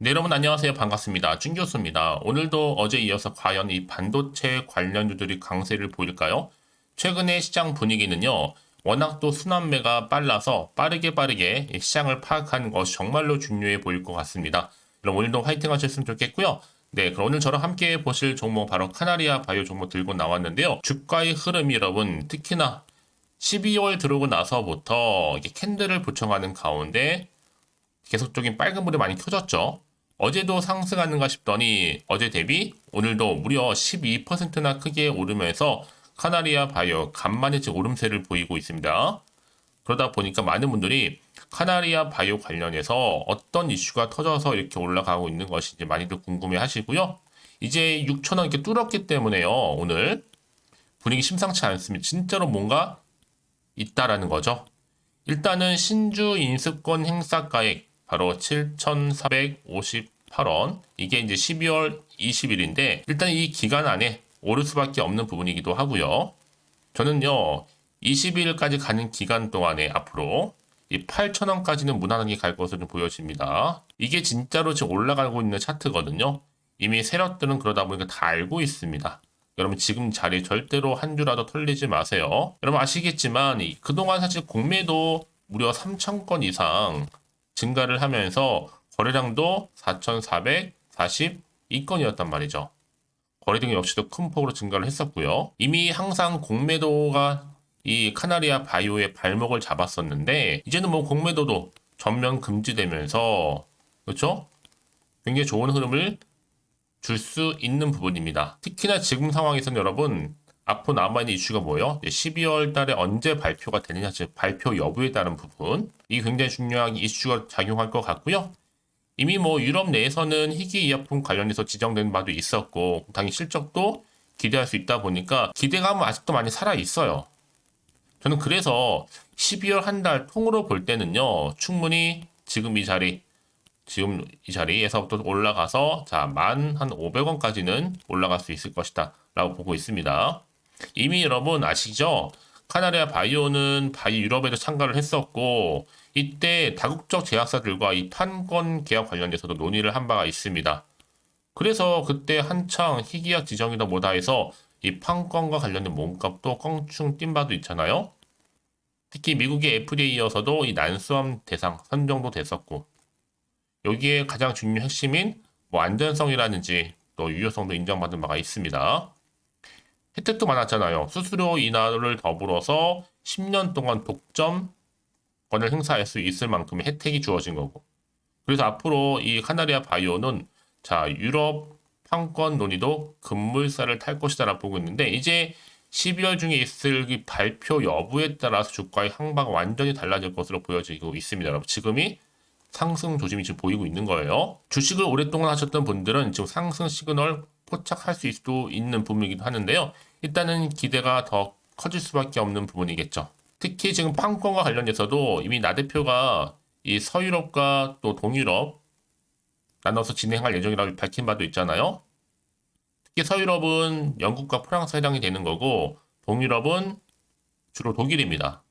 네, 여러분 안녕하세요. 반갑습니다. 준 교수입니다. 오늘도 어제 이어서 과연 이 반도체 관련주들이 강세를 보일까요? 최근의 시장 분위기는요. 워낙 또 순환매가 빨라서 빠르게 빠르게 이 시장을 파악하는 것이 정말로 중요해 보일 것 같습니다. 그럼 오늘도 화이팅 하셨으면 좋겠고요. 네, 그럼 오늘 저랑 함께 보실 종목 바로 카나리아 바이오 종목 들고 나왔는데요. 주가의 흐름이 여러분 특히나 12월 들어오고 나서부터 캔들을 부청하는 가운데 계속적인 빨간불이 많이 켜졌죠. 어제도 상승하는가 싶더니 어제 대비 오늘도 무려 12%나 크게 오르면서 카나리아 바이오 간만에 지금 오름세를 보이고 있습니다. 그러다 보니까 많은 분들이 카나리아 바이오 관련해서 어떤 이슈가 터져서 이렇게 올라가고 있는 것인지 많이들 궁금해 하시고요. 이제 6천원 이렇게 뚫었기 때문에요. 오늘 분위기 심상치 않습니다. 진짜로 뭔가 있다라는 거죠. 일단은 신주 인수권 행사가액 바로 7,458원. 이게 이제 12월 20일인데 일단 이 기간 안에 오를 수밖에 없는 부분이기도 하고요. 저는요. 20일까지 가는 기간 동안에 앞으로 이 8,000원까지는 무난하게 갈 것으로 보여집니다. 이게 진짜로 지금 올라가고 있는 차트거든요. 이미 세력들은 그러다 보니까 다 알고 있습니다. 여러분 지금 자리 절대로 한 주라도 털리지 마세요. 여러분 아시겠지만 이 그동안 사실 공매도 무려 3,000건 이상 증가를 하면서 거래량도 4,442건이었단 말이죠. 거래량 역시도 큰 폭으로 증가를 했었고요. 이미 항상 공매도가 이 카나리아 바이오의 발목을 잡았었는데 이제는 뭐 공매도도 전면 금지되면서 그렇죠? 굉장히 좋은 흐름을 줄 수 있는 부분입니다. 특히나 지금 상황에서는 여러분 앞으로 남아있는 이슈가 뭐예요? 12월 달에 언제 발표가 되느냐, 즉 발표 여부에 따른 부분. 이게 굉장히 중요한 이슈가 작용할 것 같고요. 이미 뭐 유럽 내에서는 희귀 이어폰 관련해서 지정된 바도 있었고 당연히 실적도 기대할 수 있다 보니까 기대감은 아직도 많이 살아 있어요. 저는 그래서 12월 한 달 통으로 볼 때는요 충분히 지금 이 자리 지금 이 자리에서부터 올라가서 자, 만 한 500원까지는 올라갈 수 있을 것이다. 라고 보고 있습니다. 이미 여러분 아시죠? 카나리아 바이오는 바이 유럽에도 참가를 했었고 이때 다국적 제약사들과 이 판권 계약 관련돼서도 논의를 한 바가 있습니다. 그래서 그때 한창 희귀약 지정이다 뭐다 해서 이 판권과 관련된 몸값도 껑충 뛴 바도 있잖아요. 특히 미국의 FDA여서도 이 난수암 대상 선정도 됐었고 여기에 가장 중요한 핵심인 뭐 안전성이라든지 또 유효성도 인정받은 바가 있습니다. 혜택도 많았잖아요. 수수료 인하를 더불어서 10년 동안 독점권을 행사할 수 있을 만큼의 혜택이 주어진 거고. 그래서 앞으로 이 카나리아 바이오는 자 유럽 판권 논의도 급물살을 탈 것이다라고 보고 있는데 이제 12월 중에 있을 이 발표 여부에 따라서 주가의 항바가 완전히 달라질 것으로 보여지고 있습니다. 여러분 지금이 상승 조짐이 지금 보이고 있는 거예요. 주식을 오랫동안 하셨던 분들은 지금 상승 시그널 포착할 수 수도 있는 부분이기도 하는데요. 일단은 기대가 더 커질 수밖에 없는 부분이겠죠. 특히 지금 판권과 관련해서도 이미 나 대표가 이 서유럽과 또 동유럽 나눠서 진행할 예정이라고 밝힌 바도 있잖아요. 특히 서유럽은 영국과 프랑스 해당이 되는 거고 동유럽은 주로 독일입니다.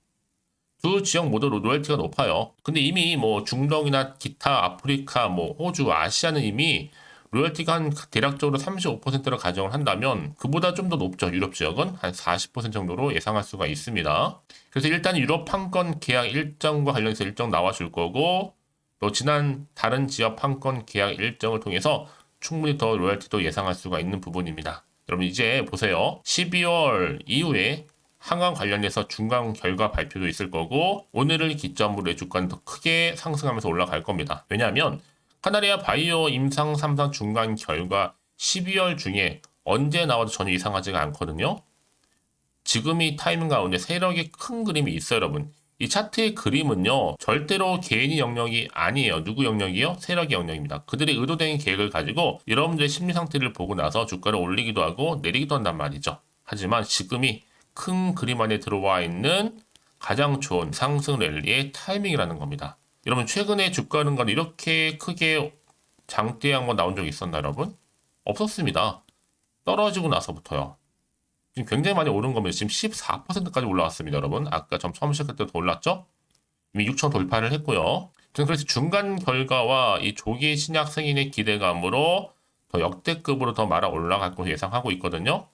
두 지역 모두 로열티가 높아요. 근데 이미 뭐 중동이나 기타 아프리카, 뭐 호주, 아시아는 이미 로열티가 한 대략적으로 35%를 가정을 한다면 그보다 좀 더 높죠. 유럽 지역은 한 40% 정도로 예상할 수가 있습니다. 그래서 일단 유럽 판권 계약 일정과 관련해서 일정 나와줄 거고 또 지난 다른 지역 판권 계약 일정을 통해서 충분히 더 로열티도 예상할 수가 있는 부분입니다. 여러분 이제 보세요. 12월 이후에 한강 관련해서 중간 결과 발표도 있을 거고 오늘을 기점으로 주가는 더 크게 상승하면서 올라갈 겁니다. 왜냐하면 카나리아 바이오 임상 3상 중간 결과 12월 중에 언제 나와도 전혀 이상하지가 않거든요. 지금이 타이밍 가운데 세력의 큰 그림이 있어요, 여러분. 이 차트의 그림은요, 절대로 개인이 영역이 아니에요. 누구 영역이요? 세력의 영역입니다. 그들의 의도된 계획을 가지고 여러분들의 심리 상태를 보고 나서 주가를 올리기도 하고 내리기도 한단 말이죠. 하지만 지금이 큰 그림 안에 들어와 있는 가장 좋은 상승 랠리의 타이밍이라는 겁니다. 여러분 최근에 주가 는 건 이렇게 크게 장대 한번 나온 적 있었나 여러분? 없었습니다. 떨어지고 나서부터요. 지금 굉장히 많이 오른 겁니다. 지금 14%까지 올라왔습니다, 여러분. 아까 좀 처음 시작할 때도 올랐죠? 이미 6천 돌파를 했고요. 저는 그래서 중간 결과와 이 조기 신약 승인의 기대감으로 더 역대급으로 더 말아 올라갈 것으로 예상하고 있거든요.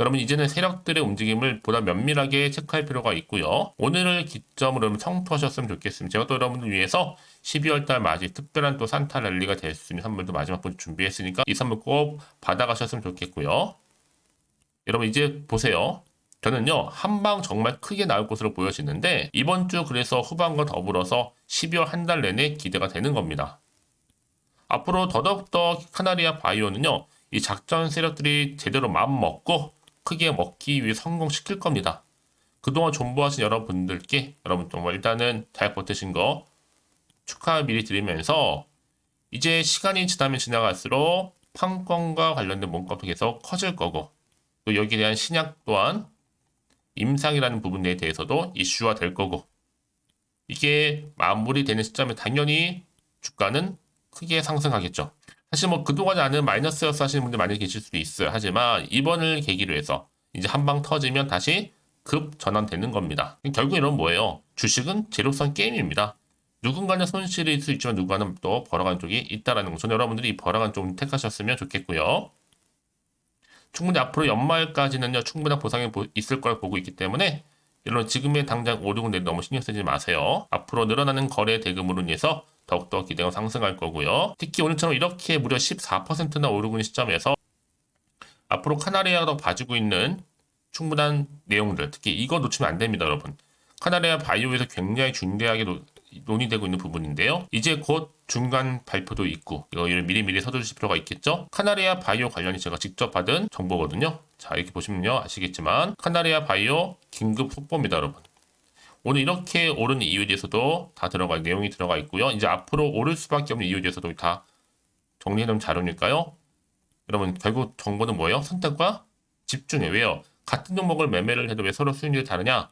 여러분 이제는 세력들의 움직임을 보다 면밀하게 체크할 필요가 있고요. 오늘을 기점으로 청토하셨으면 좋겠습니다. 제가 또 여러분들 위해서 12월 달 맞이 특별한 또 산타 랠리가 될 수 있는 선물도 마지막 번 준비했으니까 이 선물 꼭 받아가셨으면 좋겠고요. 여러분 이제 보세요. 저는요 한 방 정말 크게 나올 것으로 보여지는데 이번 주 그래서 후반과 더불어서 12월 한 달 내내 기대가 되는 겁니다. 앞으로 더더욱더 카나리아 바이오는요 이 작전 세력들이 제대로 마음 먹고 크게 먹기 위해 성공시킬 겁니다. 그동안 존버하신 여러분들께 여러분 정말 일단은 잘 버티신 거 축하 미리 드리면서 이제 시간이 지나면 지나갈수록 판권과 관련된 몸값도 계속 커질 거고 또 여기에 대한 신약 또한 임상이라는 부분에 대해서도 이슈화 될 거고 이게 마무리되는 시점에 당연히 주가는 크게 상승하겠죠. 사실 뭐 그동안 아는 마이너스였어 하시는 분들 많이 계실 수도 있어요. 하지만 이번을 계기로 해서 이제 한 방 터지면 다시 급 전환되는 겁니다. 결국 이런 뭐예요? 주식은 제로성 게임입니다. 누군가는 있을 수 있지만 누군가는 또 벌어간 쪽이 있다라는 거. 저는 여러분들이 이 벌어간 쪽 택하셨으면 좋겠고요. 충분히 앞으로 연말까지는요 충분한 보상이 보- 있을 걸 보고 있기 때문에 여러분 지금의 당장 오르고 내리 너무 신경 쓰지 마세요. 앞으로 늘어나는 거래 대금으로 인해서 더욱더 기대가 상승할 거고요. 특히 오늘처럼 이렇게 무려 14%나 오르고 있는 시점에서 앞으로 카나리아가 봐주고 있는 충분한 내용들 특히 이거 놓치면 안 됩니다 여러분. 카나리아 바이오에서 굉장히 중대하게 노- 논의되고 있는 부분인데요. 이제 곧 중간 발표도 있고 이거 미리미리 서두르실 필요가 있겠죠. 카나리아 바이오 관련이 제가 직접 받은 정보거든요. 자 이렇게 보시면요 아시겠지만 카나리아 바이오 긴급 속보입니다 여러분. 오늘 이렇게 오른 이유에 대해서도 다 들어갈 내용이 들어가 있고요. 이제 앞으로 오를 수밖에 없는 이유에 대해서도 다 정리해놓은 자료니까요. 여러분 결국 정보는 뭐예요? 선택과 집중해. 왜요? 같은 종목을 매매를 해도 왜 서로 수익률이 다르냐?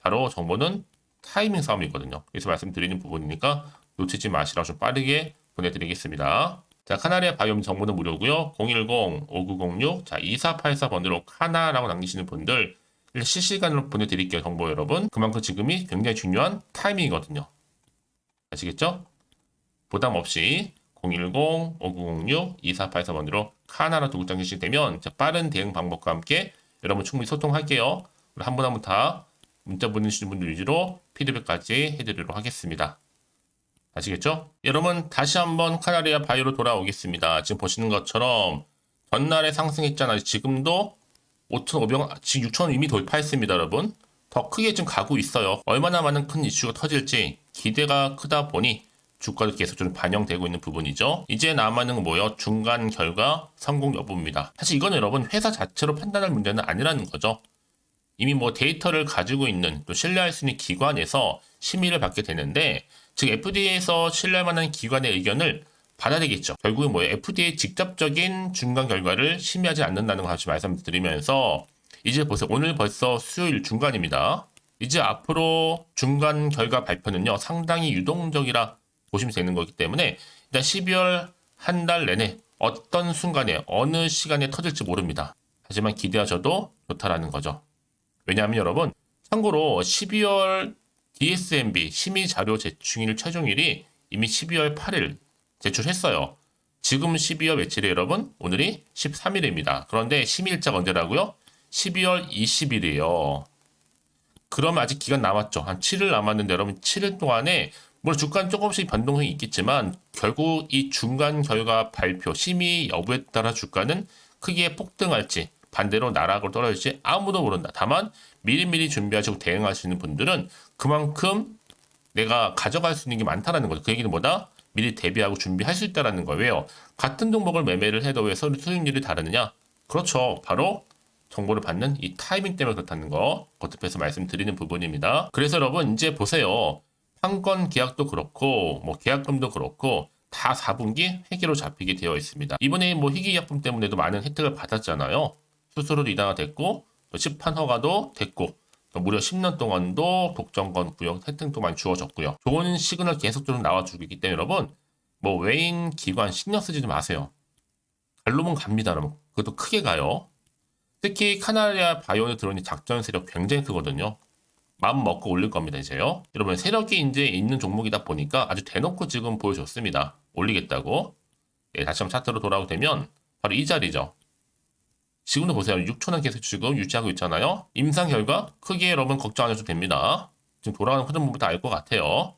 바로 정보는 타이밍 싸움이거든요. 그래서 말씀드리는 부분이니까 놓치지 마시라고 좀 빠르게 보내드리겠습니다. 자, 카나리아 바이옴 정보는 무료고요. 010-5906, 자, 2484번으로 카나라고 남기시는 분들 실시간으로 보내드릴게요. 정보 여러분. 그만큼 지금이 굉장히 중요한 타이밍이거든요. 아시겠죠? 부담 없이 010-5906-2484번으로 카나라 두고 당기시게 되면 자, 빠른 대응 방법과 함께 여러분 충분히 소통할게요. 한 분 한 분 다 문자 보내주시는 분들 위주로 피드백까지 해드리도록 하겠습니다. 아시겠죠? 여러분 다시 한번 카나리아 바이오로 돌아오겠습니다. 지금 보시는 것처럼 전날에 상승했잖아요. 지금도 5,500원, 지금 6,000원 이미 돌파했습니다, 여러분. 더 크게 좀 가고 있어요. 얼마나 많은 큰 이슈가 터질지 기대가 크다 보니 주가도 계속 좀 반영되고 있는 부분이죠. 이제 남아는 뭐요? 중간 결과 성공 여부입니다. 사실 이건 여러분 회사 자체로 판단할 문제는 아니라는 거죠. 이미 뭐 데이터를 가지고 있는 또 신뢰할 수 있는 기관에서 심의를 받게 되는데 즉 FDA에서 신뢰할 만한 기관의 의견을 받아야 되겠죠. 결국은 뭐 FDA 직접적인 중간 결과를 심의하지 않는다는 거 다시 말씀드리면서 이제 보세요. 오늘 벌써 수요일 중간입니다. 이제 앞으로 중간 결과 발표는요 상당히 유동적이라 보시면 되는 거기 때문에 일단 12월 한 달 내내 어떤 순간에 어느 시간에 터질지 모릅니다. 하지만 기대하셔도 좋다라는 거죠. 왜냐하면 여러분 참고로 12월 DSMB 심의 자료 제출일 최종일이 이미 12월 8일 제출했어요. 지금 12월 며칠에 여러분? 오늘이 13일입니다. 그런데 심의일자가 언제라고요? 12월 20일이에요. 그럼 아직 기간 남았죠. 한 7일 남았는데 여러분 7일 동안에 물론 주가는 조금씩 변동성이 있겠지만 결국 이 중간 결과 발표 심의 여부에 따라 주가는 크게 폭등할지 반대로 나락으로 떨어질지 아무도 모른다. 다만 미리미리 준비하시고 대응하시는 분들은 그만큼 내가 가져갈 수 있는 게 많다라는 거죠. 그 얘기는 뭐다? 미리 대비하고 준비할 수 있다라는 거예요. 같은 종목을 매매를 해도 왜 서로 수익률이 다르느냐? 그렇죠. 바로 정보를 받는 이 타이밍 때문에 그렇다는 거 거듭해서 말씀드리는 부분입니다. 그래서 여러분 이제 보세요. 판권 계약도 그렇고 뭐 계약금도 그렇고 다 4분기 회계로 잡히게 되어 있습니다. 이번에 뭐 희귀약품 때문에도 많은 혜택을 받았잖아요. 수수료도 인하가 됐고 또 시판 허가도 됐고 또 무려 10년 동안도 독점권 구역 혜택도 많이 주어졌고요. 좋은 시그널 계속적으로 나와주고 있기 때문에 여러분 뭐 외인 기관 신경 쓰지 좀 마세요. 갈로면 갑니다 여러분. 그것도 크게 가요. 특히 카나리아 바이오에 들어오는 작전 세력 굉장히 크거든요. 마음 먹고 올릴 겁니다, 이제요. 여러분, 세력이 이제 있는 종목이다 보니까 아주 대놓고 지금 보여줬습니다. 올리겠다고. 예, 다시 한번 차트로 돌아오게 되면 바로 이 자리죠. 지금도 보세요. 6초는 계속 지금 유지하고 있잖아요. 임상 결과 크게 여러분 걱정 안 하셔도 됩니다. 지금 돌아가는 흐름 부분도 알것 같아요.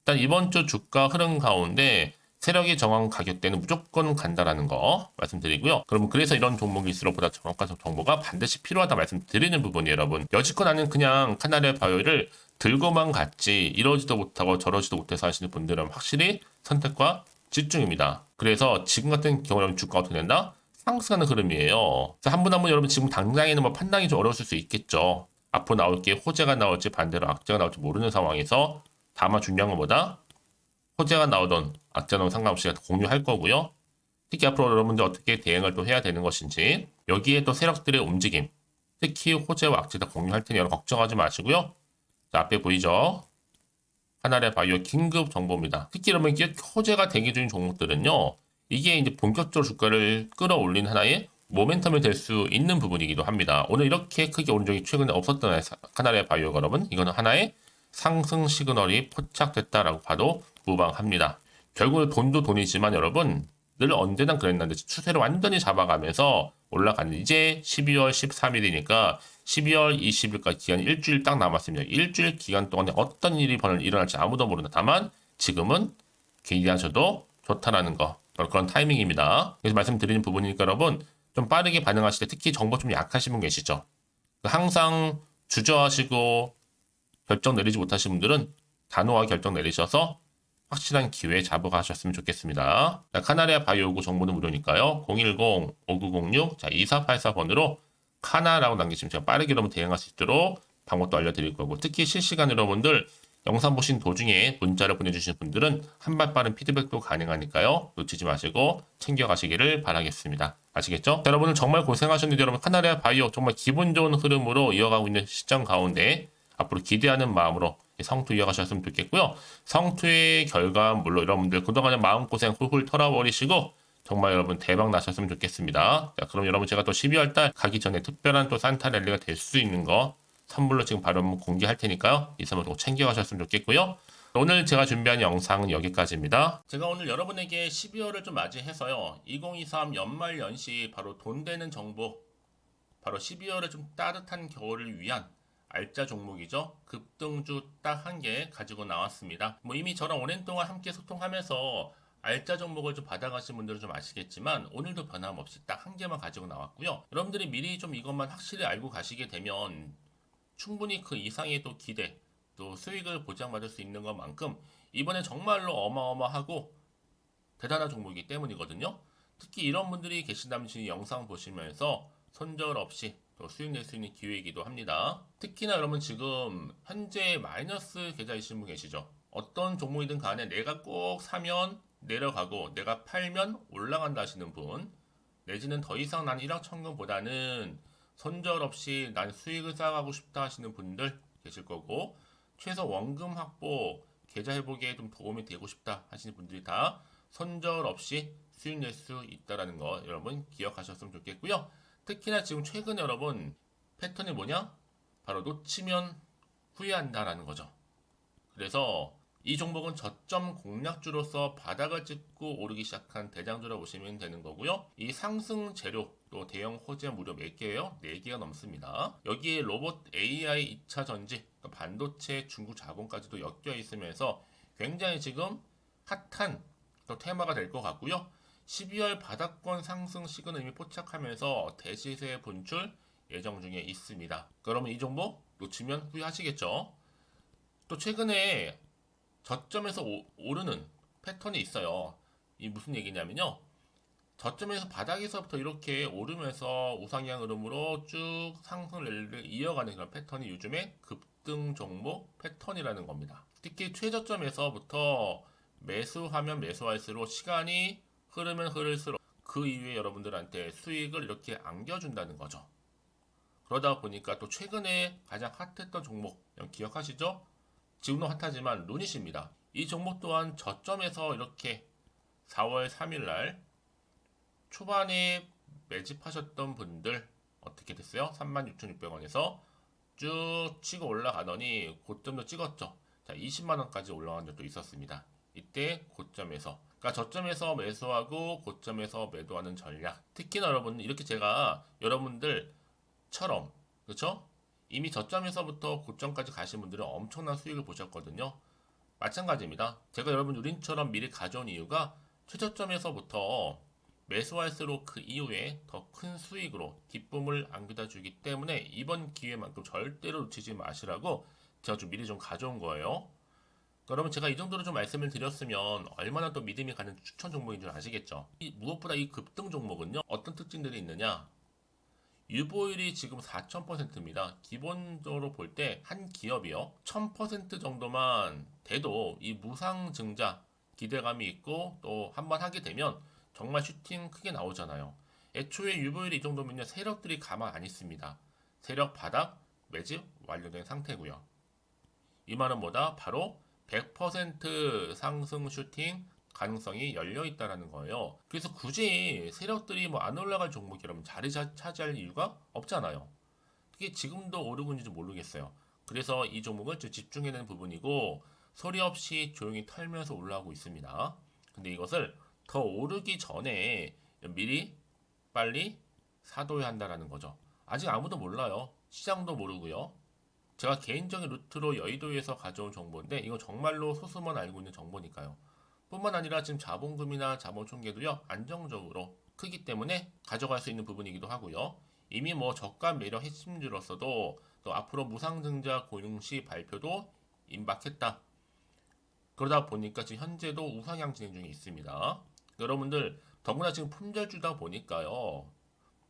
일단 이번 주 주가 흐름 가운데 세력이 정한 가격대는 무조건 간다라는 거 말씀드리고요. 그러면 그래서 이런 종목일수록 보다 정확한 정보가 반드시 필요하다 말씀드리는 부분이 여러분. 여지껏 나는 그냥 카나리아 바이오를 들고만 갔지 이러지도 못하고 저러지도 못해서 하시는 분들은 확실히 선택과 집중입니다. 그래서 지금 같은 경우는 주가가 어떻게 된다? 상승하는 흐름이에요. 한 분 한 분 여러분 지금 당장에는 뭐 판단이 좀 어려우실 수 있겠죠. 앞으로 나올 게 호재가 나올지 반대로 악재가 나올지 모르는 상황에서 다만 중요한 건 뭐다? 호재가 나오던 악재 나오는 상관없이 공유할 거고요. 특히 앞으로 여러분들 어떻게 대응을 또 해야 되는 것인지 여기에 또 세력들의 움직임 특히 호재와 악재 다 공유할 테니 여러분 걱정하지 마시고요. 자, 앞에 보이죠? 하나의 바이오 긴급 정보입니다. 특히 여러분 호재가 대기 중인 종목들은요. 이게 이제 본격적으로 주가를 끌어올린 하나의 모멘텀이 될 수 있는 부분이기도 합니다. 오늘 이렇게 크게 오른 적이 최근에 없었던 하나의 바이오가 여러분 이거는 하나의 상승 시그널이 포착됐다라고 봐도 무방합니다. 결국은 돈도 돈이지만 여러분 늘 언제나 그랬는데 추세를 완전히 잡아가면서 올라가는 이제 12월 13일이니까 12월 20일까지 기간 일주일 딱 남았습니다. 일주일 기간 동안에 어떤 일이 일어날지 아무도 모른다. 다만 지금은 기대하셔도 좋다라는 거 그런 타이밍입니다. 그래서 말씀드리는 부분이니까 여러분 좀 빠르게 반응하실 때 특히 정보 좀 약하신 분 계시죠. 항상 주저하시고 결정 내리지 못하신 분들은 단호하게 결정 내리셔서 확실한 기회 잡아가셨으면 좋겠습니다. 자, 카나리아 바이오구 정보는 무료니까요. 010-5906-2484번으로 카나라고 남기시면 제가 빠르게 여러분 대응할 수 있도록 방법도 알려드릴 거고 특히 실시간 여러분들 영상 보신 도중에 문자를 보내주신 분들은 한발 빠른 피드백도 가능하니까요. 놓치지 마시고 챙겨가시기를 바라겠습니다. 아시겠죠? 자, 여러분은 정말 고생하셨는데 여러분 카나리아 바이오 정말 기분 좋은 흐름으로 이어가고 있는 시점 가운데 앞으로 기대하는 마음으로 성투 이어가셨으면 좋겠고요. 성투의 결과 물론 여러분들 그동안의 마음고생 훌훌 털어버리시고 정말 여러분 대박 나셨으면 좋겠습니다. 자, 그럼 여러분 제가 또 12월 달 가기 전에 특별한 또 산타 랠리가 될 수 있는 거 선물로 지금 바로 공개할 테니까요. 이 선물 꼭 챙겨가셨으면 좋겠고요. 오늘 제가 준비한 영상은 여기까지입니다. 제가 오늘 여러분에게 12월을 좀 맞이해서요. 2023 연말 연시 바로 돈 되는 정보 바로 12월에 좀 따뜻한 겨울을 위한 알짜 종목이죠. 급등주 딱 한 개 가지고 나왔습니다. 뭐 이미 저랑 오랜 동안 함께 소통하면서 알짜 종목을 좀 받아가신 분들은 좀 아시겠지만 오늘도 변함없이 딱 한 개만 가지고 나왔고요. 여러분들이 미리 좀 이것만 확실히 알고 가시게 되면 충분히 그 이상의 또 기대 또 수익을 보장받을 수 있는 것만큼 이번에 정말로 어마어마하고 대단한 종목이기 때문이거든요. 특히 이런 분들이 계신다면 지금 영상 보시면서 손절 없이 또 수익 낼 수 있는 기회이기도 합니다. 특히나 여러분 지금 현재 마이너스 계좌이신 분 계시죠? 어떤 종목이든 간에 내가 꼭 사면 내려가고 내가 팔면 올라간다 하시는 분 내지는 더 이상 난 1억 천금보다는 손절 없이 난 수익을 쌓아가고 싶다 하시는 분들 계실 거고 최소 원금 확보 계좌 회복에 좀 도움이 되고 싶다 하시는 분들이 다 손절 없이 수익 낼 수 있다라는 거 여러분 기억하셨으면 좋겠고요. 특히나 지금 최근에 여러분 패턴이 뭐냐? 바로 놓치면 후회한다라는 거죠. 그래서 이 종목은 저점 공략주로서 바닥을 찍고 오르기 시작한 대장주라고 보시면 되는 거고요. 이 상승 재료 또 대형 호재 무려 몇 개예요? 4개가 넘습니다. 여기에 로봇 AI 2차 전지, 반도체, 중국 자본까지도 엮여 있으면서 굉장히 지금 핫한 또 테마가 될 것 같고요. 12월 바닥권 상승 시그널 이미 포착하면서 대시세 분출 예정 중에 있습니다. 그러면 이 정보 놓치면 후회하시겠죠? 또 최근에 저점에서 오, 오르는 패턴이 있어요. 이 무슨 얘기냐면요. 저점에서 바닥에서부터 이렇게 오르면서 우상향 흐름으로 쭉 상승 랠리를 이어가는 그런 패턴이 요즘에 급등 종목 패턴이라는 겁니다. 특히 최저점에서부터 매수하면 매수할수록 시간이 흐르면 흐를수록 그 이후에 여러분들한테 수익을 이렇게 안겨준다는 거죠. 그러다 보니까 또 최근에 가장 핫했던 종목 기억하시죠? 지금도 핫하지만 루닛입니다. 이 종목 또한 저점에서 이렇게 4월 3일 날 초반에 매집하셨던 분들 어떻게 됐어요? 36,600원에서 쭉 치고 올라가더니 고점도 찍었죠. 자, 20만 원까지 올라간 적도 있었습니다. 이때 고점에서 그러니까 저점에서 매수하고 고점에서 매도하는 전략. 특히나 여러분 이렇게 제가 여러분들처럼 그렇죠? 이미 저점에서부터 고점까지 가신 분들은 엄청난 수익을 보셨거든요. 마찬가지입니다. 제가 여러분 우린처럼 미리 가져온 이유가 최저점에서부터 매수할수록 그 이후에 더 큰 수익으로 기쁨을 안겨다 주기 때문에 이번 기회만큼 절대로 놓치지 마시라고 제가 좀 미리 좀 가져온 거예요. 여러분 제가 이 정도로 좀 말씀을 드렸으면 얼마나 또 믿음이 가는 추천 종목인 줄 아시겠죠? 이 무엇보다 이 급등 종목은요 어떤 특징들이 있느냐? 유보율이 지금 4,000%입니다. 기본적으로 볼 때 한 기업이요 1,000% 정도만 돼도 이 무상 증자 기대감이 있고 또 한 번 하게 되면 정말 슈팅 크게 나오잖아요. 애초에 유보율이 이 정도면요 세력들이 가만 안 있습니다. 세력 바닥 매집 완료된 상태고요. 이 말은 뭐다? 바로 100% 상승 슈팅 가능성이 열려 있다라는 거예요. 그래서 굳이 세력들이 뭐 안 올라갈 종목이 여러분 자리 차- 차지할 이유가 없잖아요. 이게 지금도 오르고 있는지 모르겠어요. 그래서 이 종목을 좀 집중해야 되는 부분이고 소리 없이 조용히 털면서 올라오고 있습니다. 근데 이것을 더 오르기 전에 미리 빨리 사둬야 한다라는 거죠. 아직 아무도 몰라요. 시장도 모르고요. 제가 개인적인 루트로 여의도에서 가져온 정보인데 이거 정말로 소수만 알고 있는 정보니까요. 뿐만 아니라 지금 자본금이나 자본 총계도요 안정적으로 크기 때문에 가져갈 수 있는 부분이기도 하고요. 이미 뭐 저가 매력 핵심주로서도 또 앞으로 무상증자 고용시 발표도 임박했다. 그러다 보니까 지금 현재도 우상향 진행 중에 있습니다. 여러분들 더구나 지금 품절주다 보니까요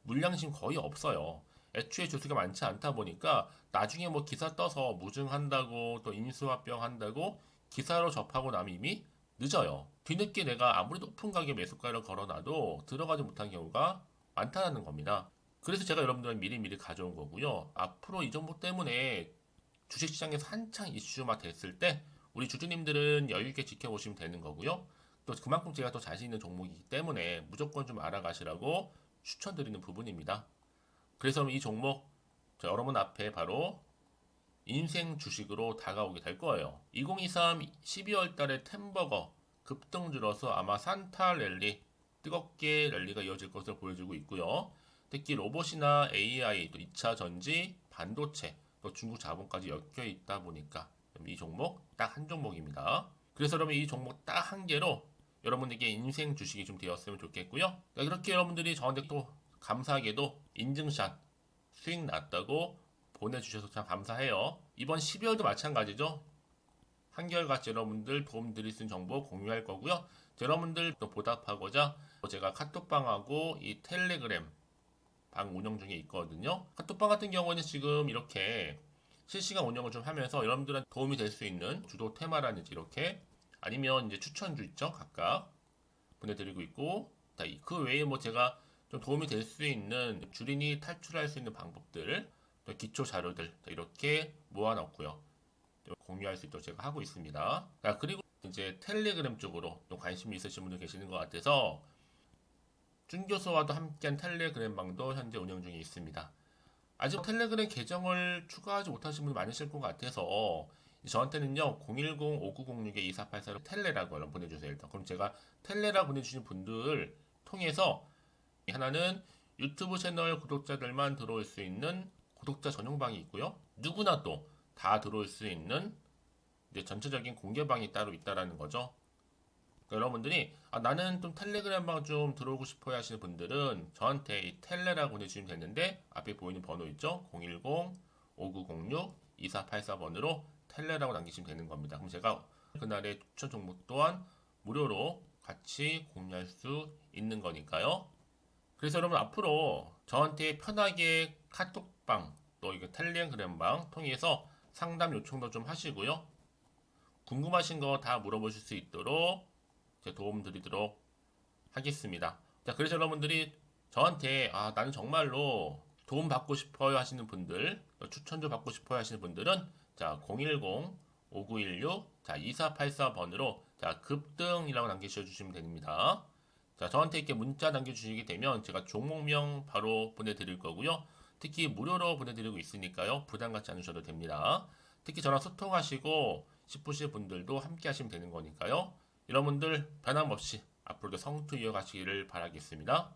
물량심 거의 없어요. 애초에 주수가 많지 않다 보니까 나중에 뭐 기사 떠서 무증한다고 또 인수합병 한다고 기사로 접하고 나면 이미 늦어요. 뒤늦게 내가 아무리 높은 가격 매수가를 걸어놔도 들어가지 못한 경우가 많다는 겁니다. 그래서 제가 여러분들은 미리미리 가져온 거고요. 앞으로 이 정보 때문에 주식시장에서 한창 이슈가 됐을 때 우리 주주님들은 여유있게 지켜보시면 되는 거고요. 또 그만큼 제가 더 자신 있는 종목이기 때문에 무조건 좀 알아가시라고 추천드리는 부분입니다. 그래서 이 종목 저 여러분 앞에 바로 인생 주식으로 다가오게 될 거예요. 2023 12월 달에 템버거 급등주로서 아마 산타 랠리 뜨겁게 랠리가 이어질 것을 보여주고 있고요. 특히 로봇이나 AI, 또 2차 전지, 반도체, 또 중국 자본까지 엮여 있다 보니까 이 종목 딱 한 종목입니다. 그래서 여러분 이 종목 딱 한 개로 여러분에게 인생 주식이 좀 되었으면 좋겠고요. 자, 이렇게 여러분들이 저한테 또 감사하게도 인증샷 수익 났다고 보내주셔서 참 감사해요. 이번 12월도 마찬가지죠. 한결같이 여러분들 도움 드릴 수 있는 정보 공유할 거고요. 여러분들 또 보답하고자 제가 카톡방하고 이 텔레그램 방 운영 중에 있거든요. 카톡방 같은 경우는 지금 이렇게 실시간 운영을 좀 하면서 여러분들한테 도움이 될 수 있는 주도 테마라든지 이렇게 아니면 이제 추천주 있죠. 각각 보내드리고 있고 그 외에 뭐 제가 좀 도움이 될 수 있는 주린이 탈출할 수 있는 방법들 또 기초 자료들 자, 이렇게 모아놨고요. 또 공유할 수 있도록 제가 하고 있습니다. 자, 그리고 이제 텔레그램 쪽으로 또 관심이 있으신 분들 계시는 것 같아서 준 교수와도 함께한 텔레그램 방도 현재 운영 중에 있습니다. 아직 텔레그램 계정을 추가하지 못하신 분이 많으실 것 같아서 저한테는요 010-5906-2484로 텔레라고 여러분 보내주세요 일단 그럼 제가 텔레라 보내주신 분들 통해서 하나는 유튜브 채널 구독자들만 들어올 수 있는 구독자 전용방이 있고요 누구나 또 다 들어올 수 있는 이제 전체적인 공개방이 따로 있다라는 거죠 그러니까 여러분들이 아, 나는 좀 텔레그램 방좀 들어오고 싶어요 하시는 분들은 저한테 이 텔레라고 보내주시면 되는데 앞에 보이는 번호 있죠 010-5906-2484번으로 텔레라고 남기시면 되는 겁니다. 그럼 제가 그날의 추천 종목 또한 무료로 같이 공유할 수 있는 거니까요. 그래서 여러분 앞으로 저한테 편하게 카톡 방또 이거 텔레그램방 통해서 상담 요청도 좀 하시고요. 궁금하신 거 다 물어보실 수 있도록 제가 도움 드리도록 하겠습니다. 자, 그래서 여러분들이 저한테 아, 나는 정말로 도움 받고 싶어요 하시는 분들, 또 추천도 받고 싶어요 하시는 분들은 자, 010 5916 자, 2484번으로 자, 급등이라고 남기셔 주시면 됩니다. 자, 저한테 이렇게 문자 남겨 주시게 되면 제가 종목명 바로 보내 드릴 거고요. 특히 무료로 보내드리고 있으니까요. 부담 갖지 않으셔도 됩니다. 특히 저랑 소통하시고 싶으신 분들도 함께 하시면 되는 거니까요. 여러분들 변함없이 앞으로도 성투 이어가시기를 바라겠습니다.